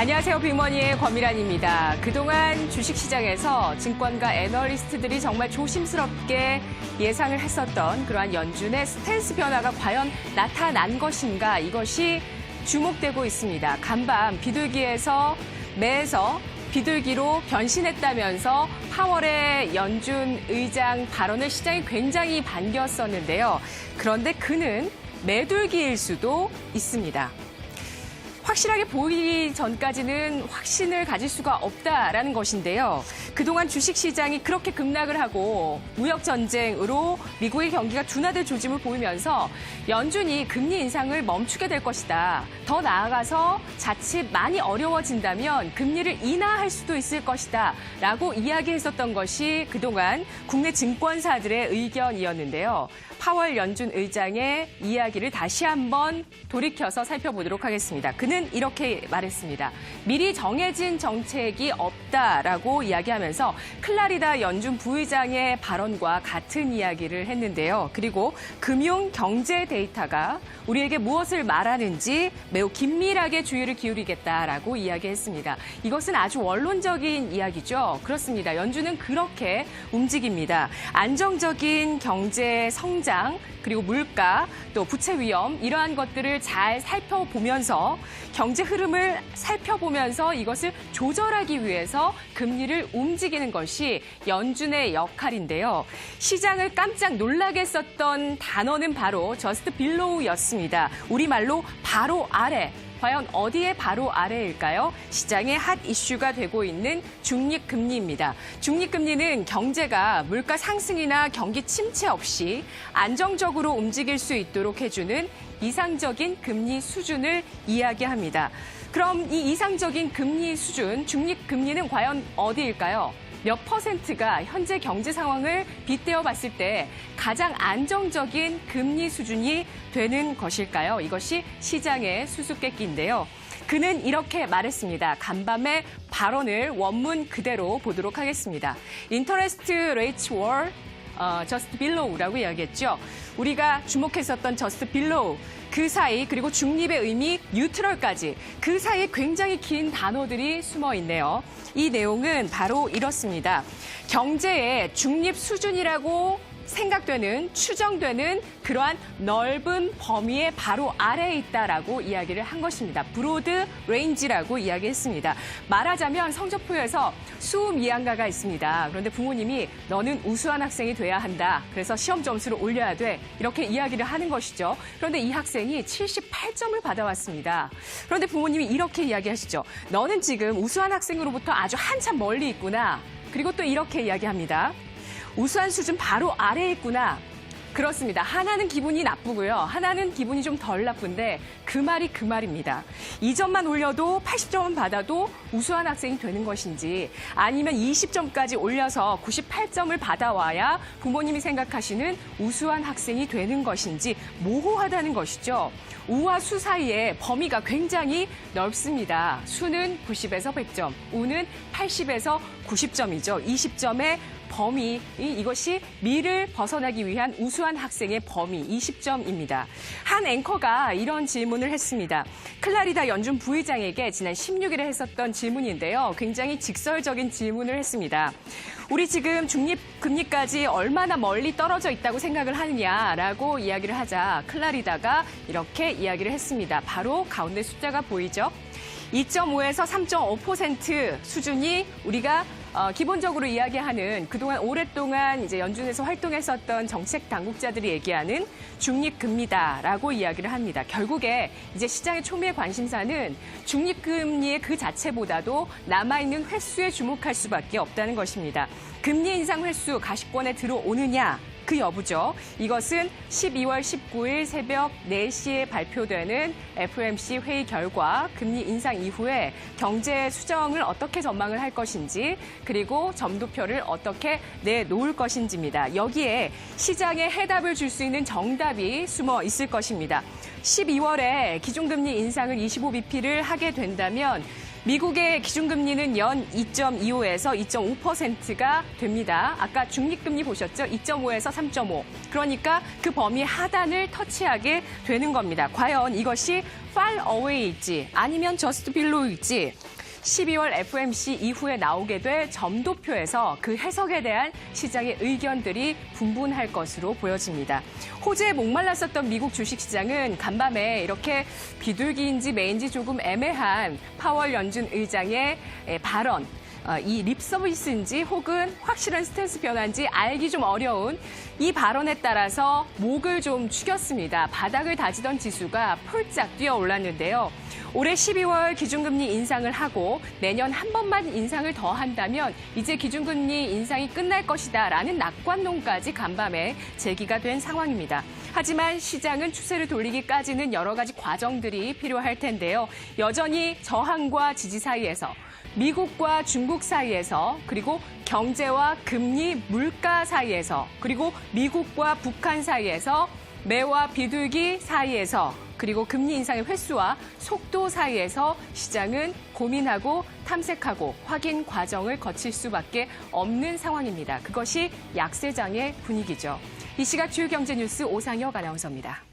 안녕하세요. 빅머니의 권미란입니다. 그동안 주식시장에서 증권가 애널리스트들이 정말 조심스럽게 예상을 했었던 그러한 연준의 스탠스 변화가 과연 나타난 것인가 이것이 주목되고 있습니다. 간밤 비둘기에서 매에서 비둘기로 변신했다면서 파월의 연준 의장 발언을 시장이 굉장히 반겼었는데요. 그런데 그는 매둘기일 수도 있습니다. 확실하게 보이기 전까지는 확신을 가질 수가 없다라는 것인데요. 그동안 주식시장이 그렇게 급락을 하고 무역전쟁으로 미국의 경기가 둔화될 조짐을 보이면서 연준이 금리 인상을 멈추게 될 것이다. 더 나아가서 자칫 많이 어려워진다면 금리를 인하할 수도 있을 것이다. 라고 이야기했었던 것이 그동안 국내 증권사들의 의견이었는데요. 파월 연준 의장의 이야기를 다시 한번 돌이켜서 살펴보도록 하겠습니다. 그는 이렇게 말했습니다. 미리 정해진 정책이 없다라고 이야기하면서 클라리다 연준 부의장의 발언과 같은 이야기를 했는데요. 그리고 금융 경제 데이터가 우리에게 무엇을 말하는지 매우 긴밀하게 주의를 기울이겠다라고 이야기했습니다. 이것은 아주 원론적인 이야기죠. 그렇습니다. 연준은 그렇게 움직입니다. 안정적인 경제 성장 그리고 물가 또 부채 위험 이러한 것들을 잘 살펴보면서 경제 흐름을 살펴보면서 이것을 조절하기 위해서 금리를 움직이는 것이 연준의 역할인데요. 시장을 깜짝 놀라게 썼던 단어는 바로 저스트 빌로우였습니다. 우리말로 바로 아래. 과연 어디에 바로 아래일까요? 시장의 핫 이슈가 되고 있는 중립금리입니다. 중립금리는 경제가 물가 상승이나 경기 침체 없이 안정적으로 움직일 수 있도록 해주는 이상적인 금리 수준을 이야기합니다. 그럼 이 이상적인 금리 수준, 중립금리는 과연 어디일까요? 몇 퍼센트가 현재 경제 상황을 빗대어 봤을 때 가장 안정적인 금리 수준이 되는 것일까요? 이것이 시장의 수수께끼인데요. 그는 이렇게 말했습니다. 간밤의 발언을 원문 그대로 보도록 하겠습니다. 인터레스트 레이츠 월 어, 저스트 빌로우라고 이야기했죠. 우리가 주목했었던 저스트 빌로우 그 사이 그리고 중립의 의미 뉴트럴까지 그 사이에 굉장히 긴 단어들이 숨어 있네요. 이 내용은 바로 이렇습니다. 경제의 중립 수준이라고 생각되는 추정되는 그러한 넓은 범위의 바로 아래에 있다라고 이야기를 한 것입니다. 브로드 레인지라고 이야기했습니다. 말하자면 성적표에서 수음 이항가가 있습니다. 그런데 부모님이 너는 우수한 학생이 돼야 한다. 그래서 시험 점수를 올려야 돼. 이렇게 이야기를 하는 것이죠. 그런데 이 학생이 78점을 받아왔습니다. 그런데 부모님이 이렇게 이야기하시죠. 너는 지금 우수한 학생으로부터 아주 한참 멀리 있구나. 그리고 또 이렇게 이야기합니다. 우수한 수준 바로 아래에 있구나. 그렇습니다. 하나는 기분이 나쁘고요. 하나는 기분이 좀 덜 나쁜데 그 말이 그 말입니다. 2점만 올려도 80점은 받아도 우수한 학생이 되는 것인지 아니면 20점까지 올려서 98점을 받아와야 부모님이 생각하시는 우수한 학생이 되는 것인지 모호하다는 것이죠. 우와 수 사이에 범위가 굉장히 넓습니다. 수는 90에서 100점, 우는 80에서 90점이죠. 20점의 범위, 이것이 미를 벗어나기 위한 우수한 학생의 범위 20점입니다. 한 앵커가 이런 질문을 했습니다. 클라리다 연준 부의장에게 지난 16일에 했었던 질문인데요. 굉장히 직설적인 질문을 했습니다. 우리 지금 중립 금리까지 얼마나 멀리 떨어져 있다고 생각을 하느냐라고 이야기를 하자 클라리다가 이렇게 이야기를 했습니다. 바로 가운데 숫자가 보이죠? 2.5에서 3.5% 수준이 우리가 어, 기본적으로 이야기하는 그동안 오랫동안 이제 연준에서 활동했었던 정책 당국자들이 얘기하는 중립금리다라고 이야기를 합니다. 결국에 이제 시장의 초미의 관심사는 중립금리의 그 자체보다도 남아있는 횟수에 주목할 수밖에 없다는 것입니다. 금리 인상 횟수 가시권에 들어오느냐 그 여부죠. 이것은 12월 19일 새벽 4시에 발표되는 FOMC 회의 결과 금리 인상 이후에 경제 수정을 어떻게 전망을 할 것인지 그리고 점도표를 어떻게 내놓을 것인지입니다. 여기에 시장에 해답을 줄 수 있는 정답이 숨어 있을 것입니다. 12월에 기준금리 인상을 25bp를 하게 된다면 미국의 기준금리는 연 2.25에서 2.5%가 됩니다. 아까 중립금리 보셨죠? 2.5에서 3.5. 그러니까 그 범위 하단을 터치하게 되는 겁니다. 과연 이것이 far away일지 아니면 just below일지 12월 FMC 이후에 나오게 될 점도표에서 그 해석에 대한 시장의 의견들이 분분할 것으로 보여집니다. 호재에 목말랐었던 미국 주식시장은 간밤에 이렇게 비둘기인지 매인지 조금 애매한 파월 연준 의장의 발언, 어, 이 립서비스인지 혹은 확실한 스탠스 변화인지 알기 좀 어려운 이 발언에 따라서 목을 좀 축였습니다. 바닥을 다지던 지수가 폴짝 뛰어 올랐는데요. 올해 12월 기준금리 인상을 하고 내년 한 번만 인상을 더 한다면 이제 기준금리 인상이 끝날 것이다 라는 낙관론까지 간밤에 제기가 된 상황입니다. 하지만 시장은 추세를 돌리기까지는 여러 가지 과정들이 필요할 텐데요. 여전히 저항과 지지 사이에서 미국과 중국 사이에서 그리고 경제와 금리, 물가 사이에서 그리고 미국과 북한 사이에서 매와 비둘기 사이에서 그리고 금리 인상의 횟수와 속도 사이에서 시장은 고민하고 탐색하고 확인 과정을 거칠 수밖에 없는 상황입니다. 그것이 약세장의 분위기죠. 이 시각 주요 경제 뉴스 오상혁 아나운서입니다.